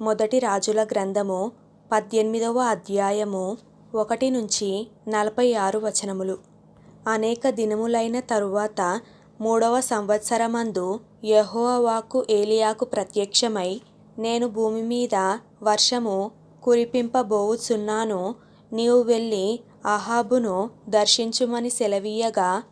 మొదటి రాజుల గ్రంథము పద్దెనిమిదవ అధ్యాయము ఒకటి నుంచి నలభై ఆరు వచనములు. అనేక దినములైన తరువాత మూడవ సంవత్సరమందు యహోవాకు ఏలియాకు ప్రత్యక్షమై నేను భూమి మీద వర్షము కురిపింపబోవుచున్నాను నీవు వెళ్ళి అహాబును దర్శించుమని సెలవీయగా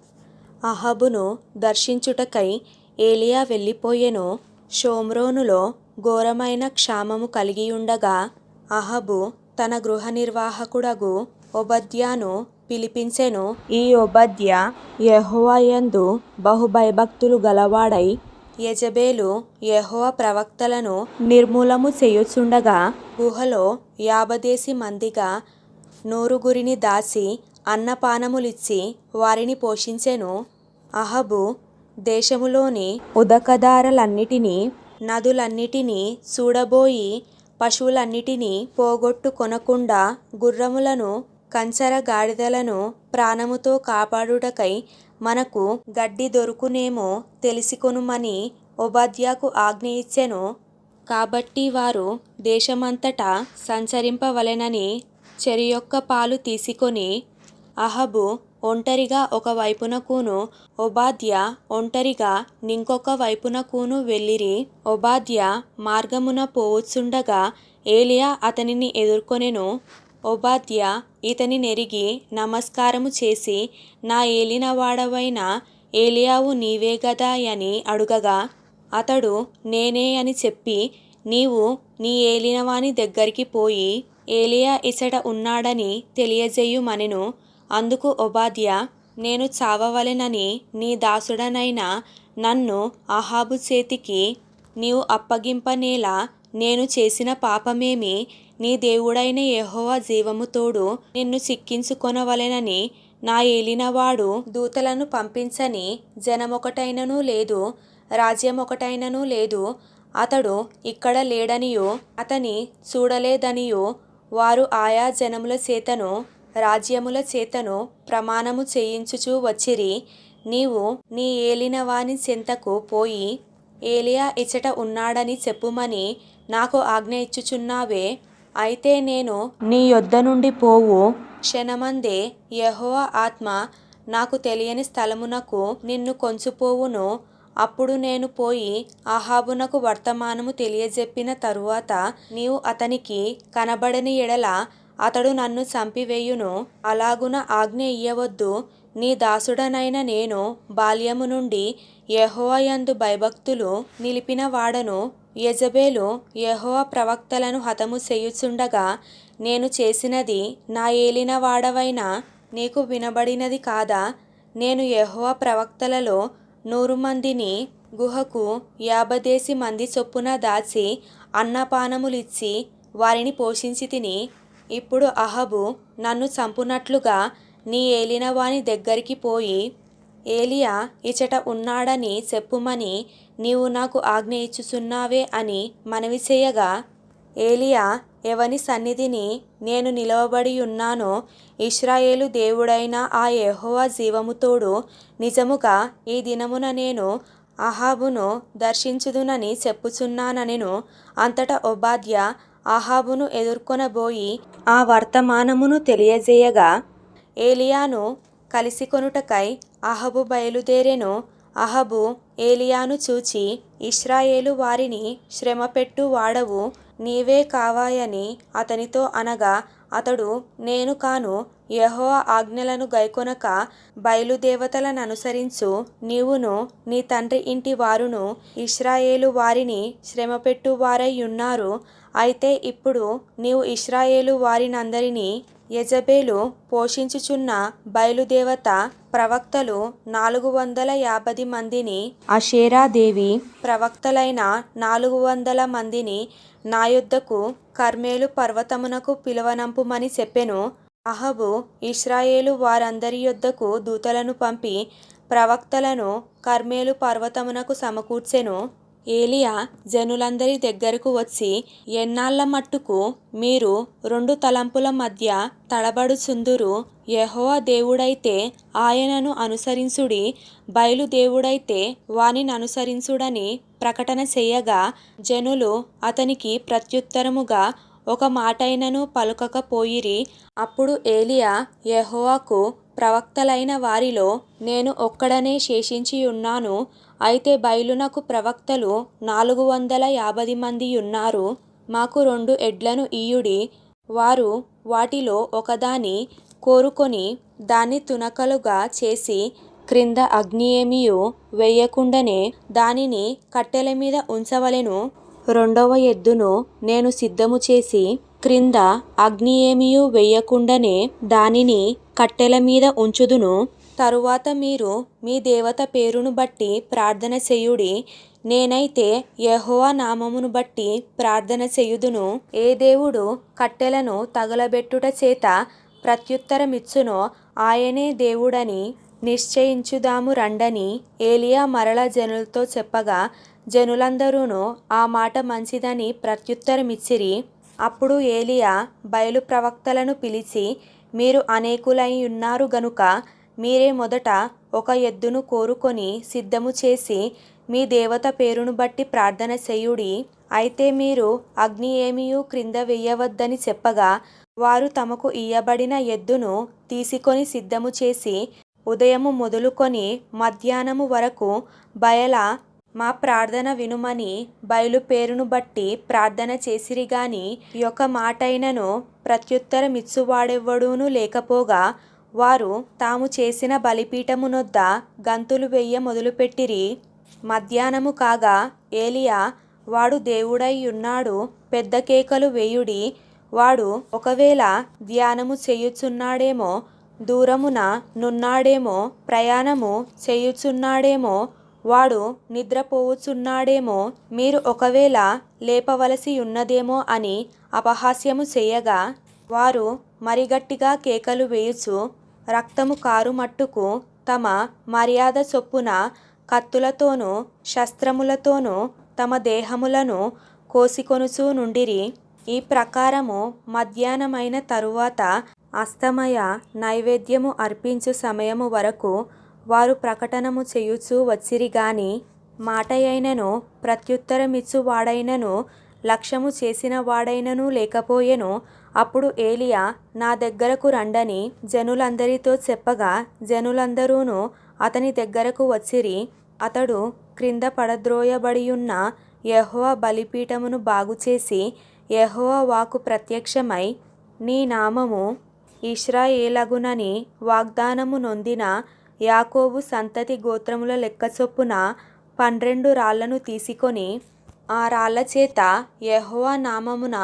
అహాబును దర్శించుటకై ఏలియా వెళ్ళిపోయెను షోమ్రోనులో ఘోరమైన క్షామము కలిగియుండగా అహబు తన గృహ నిర్వాహకుడగు ఒబద్యాను పిలిపించెను. ఈ ఒబద్య యెహోవా యందు గలవాడై యెజబేలు యెహోవా ప్రవక్తలను నిర్మూలము చేయుచుండగా గుహలో యాభదేసి మందిగా నూరుగురిని దాసి అన్నపానములిచ్చి వారిని పోషించెను. అహబు దేశములోని ఉదకదారలన్నిటినీ నదులన్నిటినీ సూడబోయి పశువులన్నిటినీ పోగొట్టుకొనకుండా గుర్రములను కంచర గాడిదలను ప్రాణముతో కాపాడుటకై మనకు గడ్డి దొరుకునేమో తెలిసికొనుమని ఒబద్యాకు ఆజ్ఞ ఇచ్చెను కాబట్టి వారు దేశమంతటా సంచరింపవలెనని చెరి యొక్క పాలు తీసుకొని అహబు ఒంటరిగా ఒక వైపునకును ఒబాద్య ఒంటరిగా నింకొక వైపునకును వెళ్ళిరి. ఒబాద్య మార్గమున పోవుచుండగా ఏలియా అతనిని ఎదుర్కొనెను. ఒబాద్య ఇతని నెరిగి నమస్కారము చేసి నా ఏలినవాడవైన ఏలియావు నీవే గదా అని అడుగగా అతడు నేనే అని చెప్పి నీవు నీ ఏలినవాని దగ్గరికి పోయి ఏలియా ఇచట ఉన్నాడని తెలియజేయుమనెను. అందుకు ఒబాద్య నేను చావవలెనని నీ దాసుడనైన నన్ను అహాబు చేతికి నీవు అప్పగింపనేలా నేను చేసిన పాపమేమి నీ దేవుడైన యెహోవా జీవము తోడు నిన్ను చిక్కించుకొనవలెనని నా ఏలినవాడు దూతలను పంపించని జనమొకటైనను లేదు రాజ్యమొకటైనను లేదు. అతడు ఇక్కడ లేడనియో అతని చూడలేదనియో వారు ఆయా జనముల చేతను రాజ్యముల చేతను ప్రమాణము చేయించుచూ వచ్చిరి. నీవు నీ ఏలినవాని చెంతకు పోయి ఏలియా ఇచట ఉన్నాడని చెప్పుమని నాకు ఆజ్ఞ ఇచ్చుచున్నావే. అయితే నేను నీ యొద్ద నుండి పోవు. క్షణమందే యహో ఆత్మ నాకు తెలియని స్థలమునకు నిన్ను కొంచుపోవును. అప్పుడు నేను పోయి అహాబునకు వర్తమానము తెలియజెప్పిన తరువాత నీవు అతనికి కనబడని ఎడల అతడు నన్ను చంపివేయును. అలాగున ఆజ్ఞ ఇయ్యవద్దు. నీ దాసుడనైన నేను బాల్యము నుండి యెహోవా యందు భయభక్తులు నిలిపిన వాడను. యజబేలు యెహోవా ప్రవక్తలను హతము చేయుచుండగా నేను చేసినది నా ఏలిన వాడవైన నీకు వినబడినది కాదా? నేను యెహోవా ప్రవక్తలలో నూరు మందిని గుహకు యాభదేసి మంది చొప్పున దాచి అన్నపానములిచ్చి వారిని పోషించి తిని ఇప్పుడు అహబు నన్ను చంపునట్లుగా నీ ఏలినవాని దగ్గరికి పోయి ఏలియా ఇచట ఉన్నాడని చెప్పుమని నీవు నాకు ఆజ్ఞ ఇచ్చుచున్నావే అని మనవి చేయగా ఏలియా ఎవని సన్నిధిని నేను నిలవబడి ఉన్నానో ఇస్రాయేలు దేవుడైన ఆ యెహోవా జీవముతోడు నిజముగా ఈ దినమున నేను అహాబును దర్శించుదునని చెప్పుచున్నాననెను. అంతటా ఒబాద్య అహాబును ఎదుర్కొనబోయి ఆ వర్తమానమును తెలియజేయగా ఏలియాను కలిసికొనుటకై అహబు బయలుదేరెను. అహబు ఏలియాను చూచి ఇస్రాయేలు వారిని శ్రమపెట్టు వాడవు నీవే కావాయని అతనితో అనగా అతడు నేను కాను యెహోవా ఆజ్ఞలను గైకొనక బయలుదేవతలను అనుసరించు. నీవును నీ తండ్రి ఇంటి వారును ఇస్రాయేలు వారిని శ్రమపెట్టు ఉన్నారు. అయితే ఇప్పుడు నీవు ఇస్రాయేలు వారినందరినీ యజబేలు పోషించుచున్న బయలుదేవత ప్రవక్తలు నాలుగు వందల యాభై మందిని అషేరాదేవి ప్రవక్తలైన నాలుగు వందల మందిని నా యొద్దకు కర్మేలు పర్వతమునకు పిలువనంపుమని చెప్పెను. అహబు ఇస్రాయేలు వారందరి యొద్దకు దూతలను పంపి ప్రవక్తలను కర్మేలు పర్వతమునకు సమకూర్చెను. ఏలియా జనులందరి దగ్గరకు వచ్చి ఎన్నాళ్ళ మట్టుకు మీరు రెండు తలంపుల మధ్య తడబడుచుందురు? యెహోవా దేవుడైతే ఆయనను అనుసరించుడి బయలు దేవుడైతే వానిని అనుసరించుడని ప్రకటన చేయగా జనులు అతనికి ప్రత్యుత్తరముగా ఒక మాటైనను పలుకకపోయిరి. అప్పుడు ఏలియా యెహోవాకు ప్రవక్తలైన వారిలో నేను ఒక్కడనే శేషించియున్నాను. అయితే బయలునకు ప్రవక్తలు నాలుగు వందల యాభై మంది ఉన్నారు. మాకు రెండు ఎడ్లను ఇయ్యుడి వారు వాటిలో ఒకదాని కోరుకొని దాన్ని తునకలుగా చేసి క్రింద అగ్ని ఏమియు దానిని కట్టెల మీద ఉంచవలెను. రెండవ ఎద్దును నేను సిద్ధము చేసి క్రింద అగ్ని ఏమియు దానిని కట్టెల మీద ఉంచుదును. తరువాత మీరు మీ దేవత పేరును బట్టి ప్రార్థన చేయుడి. నేనైతే యెహోవా నామమును బట్టి ప్రార్థన చేయుదును. ఏ దేవుడు కట్టెలను తగలబెట్టుట చేత ప్రత్యుత్తరమిచ్చునో ఆయనే దేవుడని నిశ్చయించుదాము రండని ఏలియా మరల జనులతో చెప్పగా జనులందరూను ఆ మాట మంచిదని ప్రత్యుత్తరమిచ్చిరి. అప్పుడు ఏలియా బయలు ప్రవక్తలను పిలిచి మీరు అనేకులై ఉన్నారు గనుక మీరే మొదట ఒక ఎద్దును కోరుకొని సిద్ధము చేసి మీ దేవత పేరును బట్టి ప్రార్థన చేయుడి. అయితే మీరు అగ్ని ఏమియూ క్రింద వెయ్యవద్దని చెప్పగా వారు తమకు ఇయ్యబడిన ఎద్దును తీసుకొని సిద్ధము చేసి ఉదయము మొదలుకొని మధ్యాహ్నము వరకు బయల మా ప్రార్థన వినుమని బయలు పేరును బట్టి ప్రార్థన చేసిరి గాని యొక్క మాటైనను ప్రత్యుత్తరమిచ్చువాడెవ్వడూనూ లేకపోగా వారు తాము చేసిన బలిపీఠమునొద్ద గంతులు వెయ్య మొదలుపెట్టిరి. మధ్యాహ్నము కాగా ఏలియా వాడు దేవుడై ఉన్నాడు పెద్ద కేకలు వేయుడి. వాడు ఒకవేళ ధ్యానము చేయుచున్నాడేమో దూరమున నున్నాడేమో ప్రయాణము చేయుచున్నాడేమో వాడు నిద్రపోవుచున్నాడేమో మీరు ఒకవేళ లేపవలసి ఉన్నదేమో అని అపహాస్యము చేయగా వారు మరిగట్టిగా కేకలు వేయుచు రక్తము కారు మట్టుకు తమ మర్యాద చొప్పున కత్తులతోనూ శస్త్రములతోనూ తమ దేహములను కోసికొనుచూ నుండిరి. ఈ ప్రకారము మధ్యాహ్నమైన తరువాత అస్తమయ నైవేద్యము అర్పించు సమయము వరకు వారు ప్రకటనము చేయుచూ వచ్చిరి గాని మాటయైనను ప్రత్యుత్తరమిచ్చు వాడైనను లక్ష్యము చేసిన వాడైనను లేకపోయెను అప్పుడు ఏలియా నా దగ్గరకు రండని జనులందరితో చెప్పగా జనులందరూను అతని దగ్గరకు వచ్చిరి. అతడు క్రింద పడద్రోయబడియున్న యహోవ బలిపీఠమును బాగుచేసి యెహోవా వాకు ప్రత్యక్షమై నీ నామము ఇష్రాయేలగునని వాగ్దానము నొందిన యాకోబు సంతతి గోత్రముల లెక్క చొప్పున పన్నెండు రాళ్ళను తీసుకొని ఆ రాళ్ళ చేత యెహోవా నామమున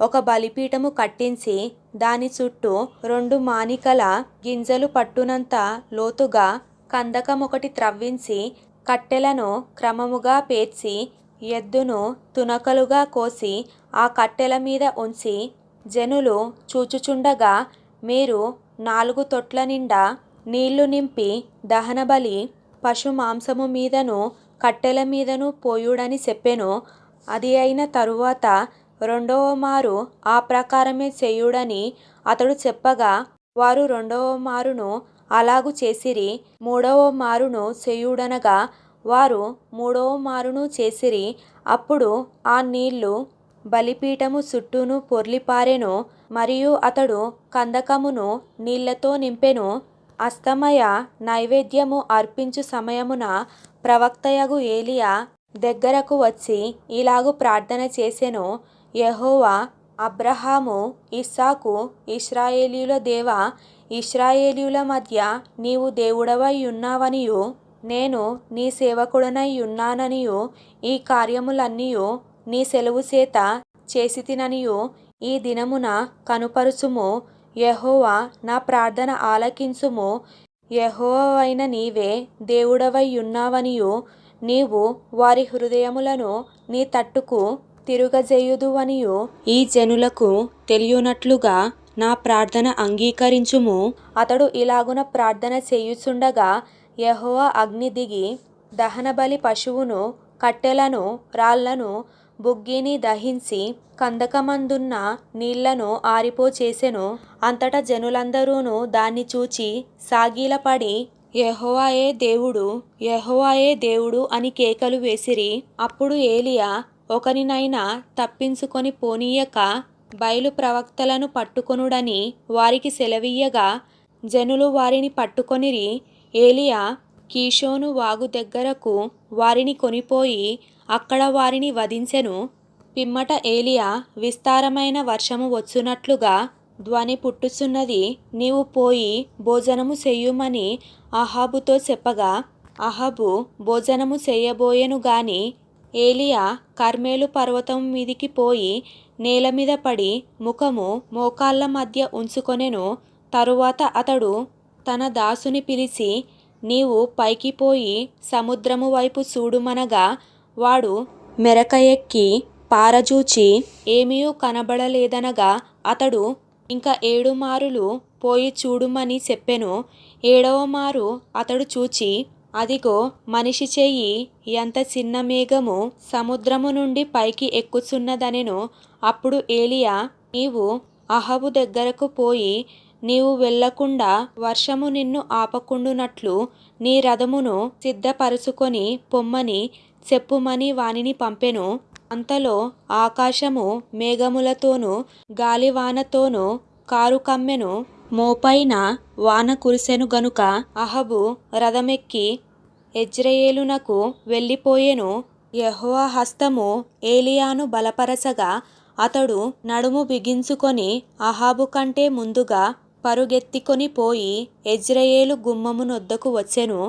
ఒక బలిపీఠము కట్టించి దాని చుట్టూ రెండు మానికల గింజలు పట్టునంత లోతుగా కందకమొకటి త్రవ్వించి కట్టెలను క్రమముగా పేర్చి ఎద్దును తునకలుగా కోసి ఆ కట్టెల మీద ఉంచి జనులు చూచుచుండగా మీరు నాలుగు తొట్ల నిండా నీళ్ళు నింపి దహనబలి పశు మాంసము మీదను కట్టెల మీదను పోయుడని చెప్పెను. అది అయిన తరువాత రెండవ మారు ఆ ప్రకారమే చేయుడని అతడు చెప్పగా వారు రెండవ మారును అలాగు చేసిరి మూడవ మారును చేయుడనగా వారు మూడవ మారును చేసిరి అప్పుడు ఆ నీళ్ళు బలిపీఠము చుట్టూను పొర్లిపారెను మరియు అతడు కందకమును నీళ్ళతో నింపెను అస్తమయ నైవేద్యము అర్పించు సమయమున ప్రవక్తయగు ఏలియా దగ్గరకు వచ్చి ఇలాగు ప్రార్థన చేసెను యెహోవా అబ్రహాము ఇస్సాకు ఇశ్రాయేలీయుల దేవా ఇశ్రాయేలీయుల మధ్య నీవు దేవుడవై ఉన్నావనియు నేను నీ సేవకుడనై ఉన్నాననియు ఈ కార్యములన్నీయు నీ సెలవు చేత చేసితిననియు ఈ దినమున కనుపరుచుము. యహోవా నా ప్రార్థన ఆలకించుము. యహోవైన నీవే దేవుడవై ఉన్నావనియు నీవు వారి హృదయములను నీ తట్టుకు తిరుగజేయుదువనియు ఈ జనులకు తెలియనట్లుగా నా ప్రార్థన అంగీకరించుము. అతడు ఇలాగున ప్రార్థన చేయుచుండగా యహోవ అగ్ని దిగి దహనబలి పశువును కట్టెలను రాళ్ళను బుగ్గిని దహించి కందకమందున్న నీళ్ళను ఆరిపోచేసెను అంతటా జనులందరూను దాన్ని చూచి సాగిలపడి యహోవాయే దేవుడు యహోవాయే దేవుడు అని కేకలు వేసిరి. అప్పుడు ఏలియా ఒకరినైనా తప్పించుకొని పోనీయక బయలు ప్రవక్తలను పట్టుకొనుడని వారికి సెలవీయగా జనులు వారిని పట్టుకొనిరి ఏలియా కీషోను వాగు దగ్గరకు వారిని కొనిపోయి అక్కడ వారిని వధించెను. పిమ్మట ఏలియా విస్తారమైన వర్షము వచ్చునట్లుగా ధ్వని పుట్టుచున్నది. నీవు పోయి భోజనము చెయ్యుమని అహాబుతో చెప్పగా అహాబు భోజనము చేయబోయెను గాని ఏలియా కర్మేలు పర్వతం మీదికి పోయి నేల మీద పడి ముఖము మోకాళ్ళ మధ్య ఉంచుకొనెను. తరువాత అతడు తన దాసుని పిలిచి నీవు పైకి పోయి సముద్రము వైపు చూడుమనగా వాడు మెరక ఎక్కి పారజూచి ఏమీయూ కనబడలేదనగా అతడు ఇంకా ఏడు మారులు పోయి చూడుమని చెప్పెను. ఏడవ మారు అతడు చూచి అదిగో మనిషి చెయ్యి ఎంత చిన్న మేఘము సముద్రము నుండి పైకి ఎక్కుచున్నదనెను. అప్పుడు ఏలియా నీవు అహబు దగ్గరకు పోయి నీవు వెళ్ళకుండా వర్షము నిన్ను ఆపకుండునట్లు నీ రథమును సిద్ధపరుచుకొని పొమ్మని చెప్పుమని వానిని పంపెను. అంతలో ఆకాశము మేఘములతోనూ గాలివానతోనూ కారు కమ్మెను మోపైన వాన కురిసెను గనుక అహబు రథమెక్కి ఎజ్రయేలునకు వెళ్ళిపోయెను. యెహోవా హస్తము ఏలియాను బలపరచగా అతడు నడుము బిగించుకొని అహాబు కంటే ముందుగా పరుగెత్తికొని పోయి ఎజ్రయేలు గుమ్మము నొద్దకు వచ్చెను.